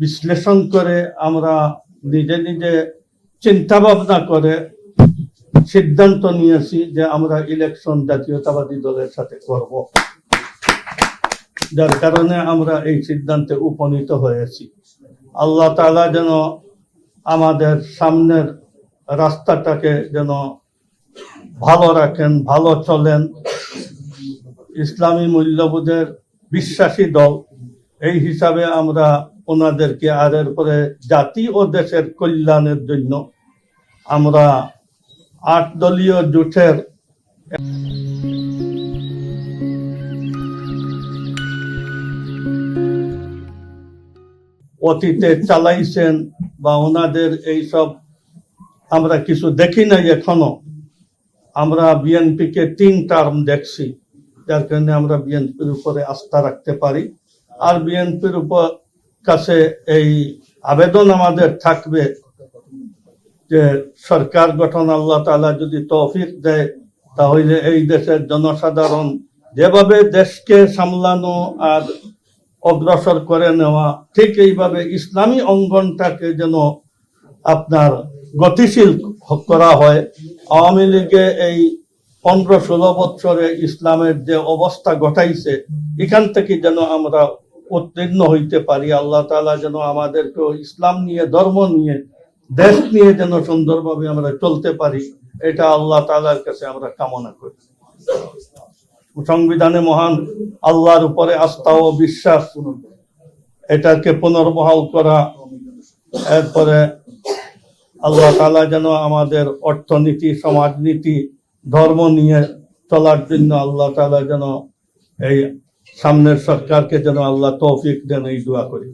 বিশ্লেষণ করে আমরা নিজে নিজে চিন্তা ভাবনা করে সিদ্ধান্ত নিয়েছি যে আমরা ইলেকশন জাতীয়তাবাদী দলের সাথে করব। যার কারণে আমরা এই সিদ্ধান্তে উপনীত হয়েছি। আল্লাহ তাআলা যেন আমাদের সামনের রাস্তাটাকে যেন ভালো রাখেন, ভালো চলেন। ইসলামী মূল্যবোধের বিশ্বাসী দল। এই হিসাবে আমরা ওনাদেরকে আর এরপরে জাতি ও দেশের কল্যাণের জন্য আমরা আট দলীয় জোটের অতীতে চালাইছেন বা ওনাদের এইসব আমরা কিছু দেখি নাই এখনও। আমরা বিএনপিকে তিন টার্ম দেখছি, যার কারণে আমরা বিএনপির উপরে আস্থা রাখতে পারি। আর বিএনপির উপর কাছে এই আবেদন আমাদের থাকবে যে সরকার গঠন আল্লাহ তাআলা যদি তৌফিক দেয়, তাহলে এই দেশের জনসাধারণ যেভাবে দেশকে সামলানো আর অগ্রসর করে নেওয়া, ঠিক এইভাবে ইসলামী অঙ্গনটাকে যেন আপনার গতিশীল করা হয়। আওয়ামী লীগে এই পনেরো ষোলো বছরে ইসলামের যে অবস্থা ঘটাইছে, এখান থেকে যেন আমরা উত্তীর্ণ হইতে পারি। আল্লাহ তালা যেন আমাদেরকে ইসলাম নিয়ে, ধর্ম নিয়ে, দেশ নিয়ে যেন সুন্দরভাবে আমরা চলতে পারি, এটা আল্লাহ তাআলার কাছে আমরা কামনা করি। সংবিধানে মহান আল্লাহর উপরে আস্থা ও বিশ্বাস এটাকে পুনর্বহাল করা, এরপরে আল্লাহ তাআলা যেন আমাদের অর্থনীতি, সমাজনীতি, ধর্ম নিয়ে চলার জন্য আল্লাহ তাআলা যেন এই সামনের সরকারকে যেন আল্লাহ তৌফিক দেন এই দোয়া করি।